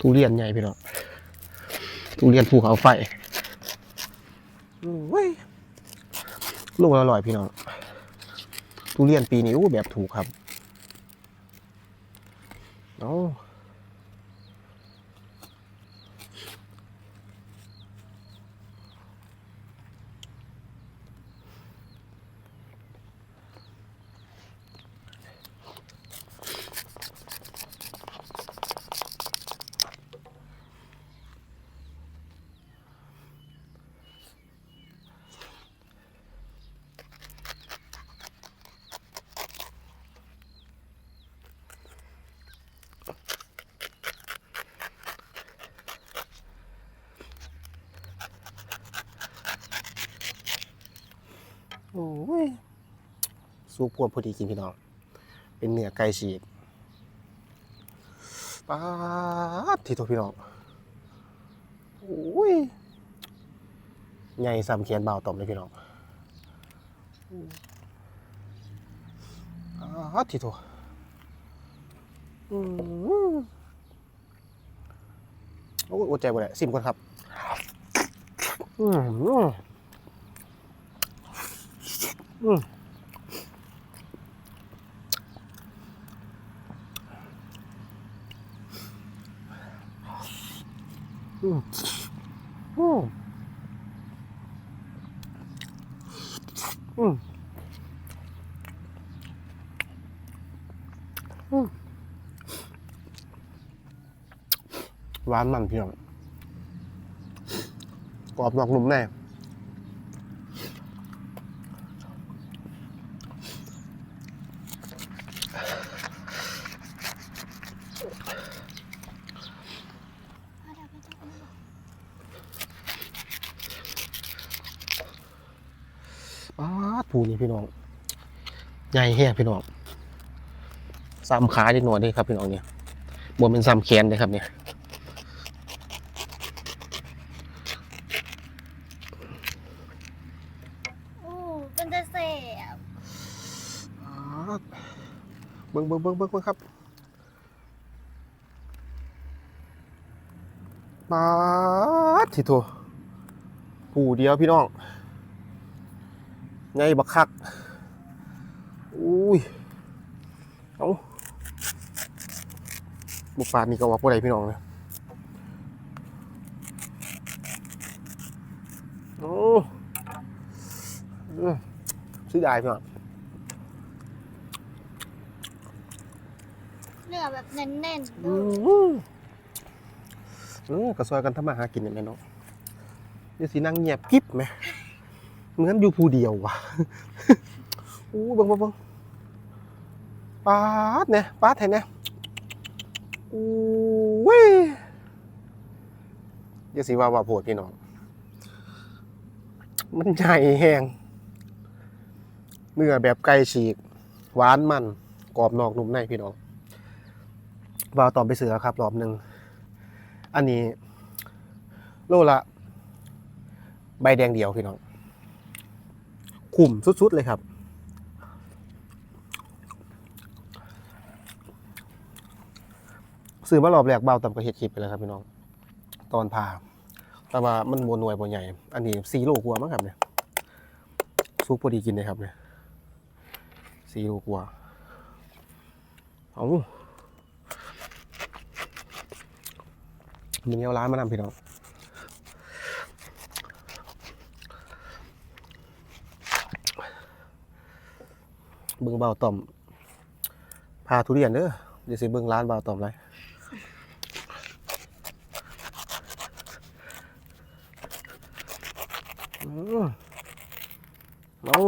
ทุเรียนใหญ่พี่น้องทุเรียนภูเขาไฟเว้ยลูกละอร่อยพี่น้องทุเรียนปีนี้อู้แบบถูกครับ โอ้ โอ้ย สูพวดพอดีกินพี่น้อง เป็นเนื้อไก่ฉีกป๊าดทีโตพี่น้องโอ้ยใหญ่สามเขียนเบาต่อมเลยพี่น้องป๊าดทีโตอืมโอ้ยอดใจบ่ได้ซิมก่อนครับอืมอืม อืมอืมหวานมันเพียงกรอบนอกนุ่มแน่ ป๊าดผูนี่พี่น้องใหญ่แห้งพี่น้องซ้ำขาดีหน่อยเด้ครับพี่น้องเนี่ยบนเป็นซ้ำแขนเลยครับเนี่ยโอ้เป็นจะเสียบป๊าดเบิ้งเบิ้งเบิ้งเบิ้งเบิ้งครับป๊าดทีโถผูเดียวพี่น้อง ไงบักคัก อุ้ย เอาบุกปาดนี่ก็ว่าพวกใดพี่น้องเลยโอ้อืมซื้อได้พี่น้องเนื้อแบบเน้นๆอืดูมอืมกระซอยกันทำมาหากินเนี่ยแม่เนาะเดี๋ยวสินั่งเงียบกิ๊บไหม เหมือนอยู่ผู้เดียวว่ะอู้บังบังบังปาดเนี่ยปาดเห็นเนี่ยอู้เว้ยเดี๋ยวสิว่าว่าโพดพี่น้อง มันใหญ่แหงเนื้อแบบไก่ฉีก หวานมันกรอบนอกนุ่มในพี่น้องวาวตอมไปเสือครับรอบหนึ่งอันนี้ โลละ ใบแดงเดียวพี่น้อง ขุ่มสุด ๆ เลยครับ ซื้อมารอบแรกเบาต่ำกว่าเห็ดคลิปไปแล้วครับพี่น้อง ตอนพาแต่ว่ามันบนหน่วยบนใหญ่ อันนี้สีโลกว่ามั้งครับเนี่ยซุปพอดีกินเลยครับเนี่ยสีโลกว่าเอามีเงี้ยวร้านมานำพี่น้อง เบิ่งเบาต่อมพาทุเรียนเด้อเดี๋ยวสิเบิ่งร้านเบาต่อมไรอืมเอา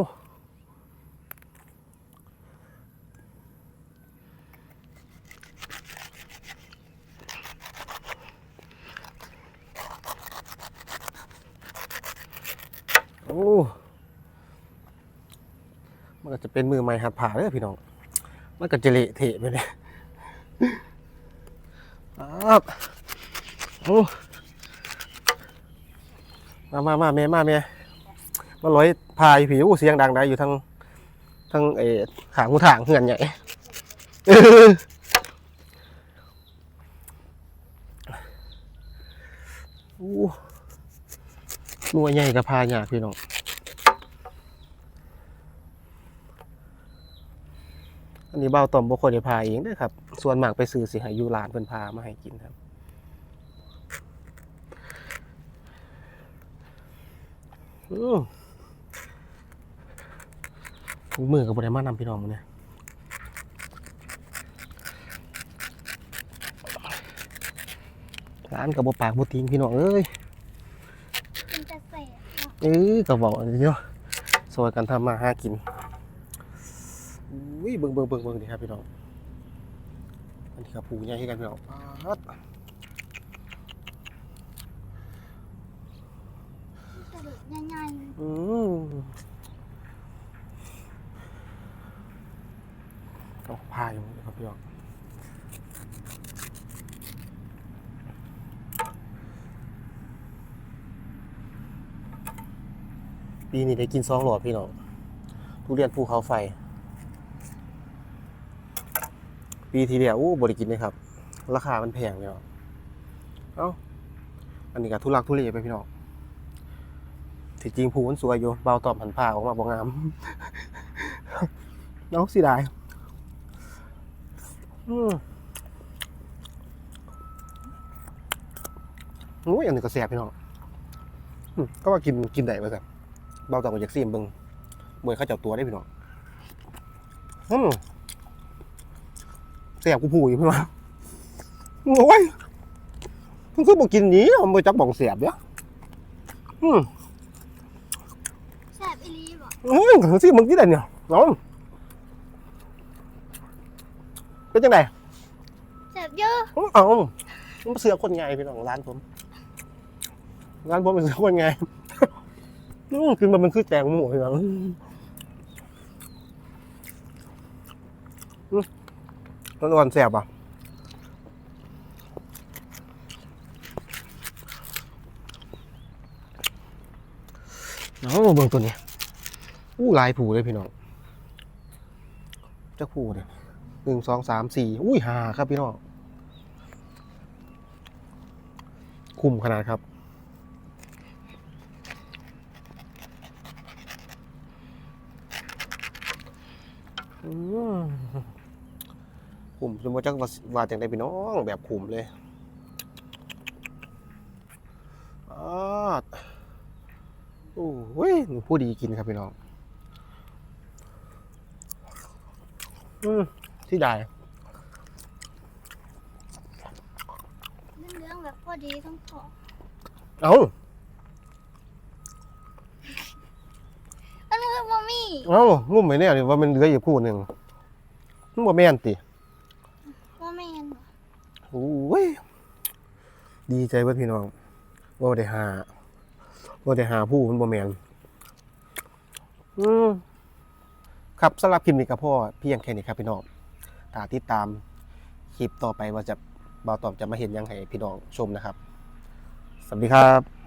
โอ้ มันก็จะเป็นมือใหม่หัดผ่าเลยพี่น้อง มันก็จะเละเทะไปเลยครับโอ้มามามาเมมาเมมาลอยพายผิวเสียงดังได้อยู่ทั้งทั้งเอ๋ขางหูถางเหื่อนใหญ่หน่วยใหญ่กับพายหยาพี่น้อง อันนี้เบ้าต่อมบ่ค่อยได้พาเองเด้อครับ ส่วนมากไปซื้อสิให้อยู่ร้านเพิ่นพามาให้กินครับอือหูมือกับบ่ได้มานำพี่น้องมื้อนี้ร้านกับบ่ปากบ่ติงพี่น้องเอ้ยเป็นจะเสะเนาะเออก็บอกอันนี้เนาะซอยกันทำมาหากิน อุ้ยเบิ่งเบิ่งเบิ่งเบิ่งดิครับพี่น้องอันนี้กับผูใหญ่ให้กันพี่น้องป๊าดกระดูกใหญ่อืมเอาพายอยู่ครับพี่น้องปีนี้ได้กินซองหลอดพี่น้องทุเรียนภูเขาไฟ ปีที่แล้วอู้บริกินเลยครับ ราคามันแพงพี่น้องเอ้าอันนี้ก็ทุลักทุเลไปพี่น้องที่จริงภูมันสวยอยู่เบาตอบผันผ้าออกมาบ่งามน้องสิได้อืมอุ้ยอันนี้ก็แซ่บพี่น้องก็ว่ากินกินได้ไปสันเบาตอบกับอยากซีมเบิ่งมวยเข้าเจับตัวได้พี่น้องอืม แซ่บกูผูอยู่พี่น้องโอ้ยมันคือบอกกินหนี้มันไปจักบ่องเสียบเด้ออืมๆแสบอีหลีบ่เฮ้ยถึงสิมึงที่ไหนเนี่ยน้องเป็นจังไงแสบเยอะเอามันเสือคนไงพี่น้องร้านผม ร้านผมเป็นเสือคนไงอืมกินมันมันคือแจงหมูพี่น้องอื ต้นอ่อนแสบอะเอาเบิ่งตัวนี้อู้ลายผูเลยพี่น้องจักผูเนี่ยหนึ่งสองสามสี่อุ้ยหาครับพี่น้องคุ้มขนาดครับอืม คุ้มจนว่าจักว่าว่าจังได้พี่น้องแบบคุ้มเลยอาดโอ้เว้ยผู้ดีกินครับพี่น้อง อืมที่ได้เรื่องแบบพอดีต้องขอเอ้าอันนี้คือบ่มีเอ้างุ่มไปเนี่ยนี่ว่ามันเหลืออยู่คู่หนึ่งมันบ่แม่นติบ่แม่นบ่ โอ้ย ดีใจว่าพี่น้องว่าได้หาว่าได้หาผู้มันบ่แมนอืมครับสำหรับคลิปนี้ก็พ่อเพียงแค่นี้ครับพี่น้องถ้าติดตามคลิปต่อไปว่าจะบ่าวตอบจะมาเห็นยังให้พี่น้องชมนะครับ สวัสดีครับ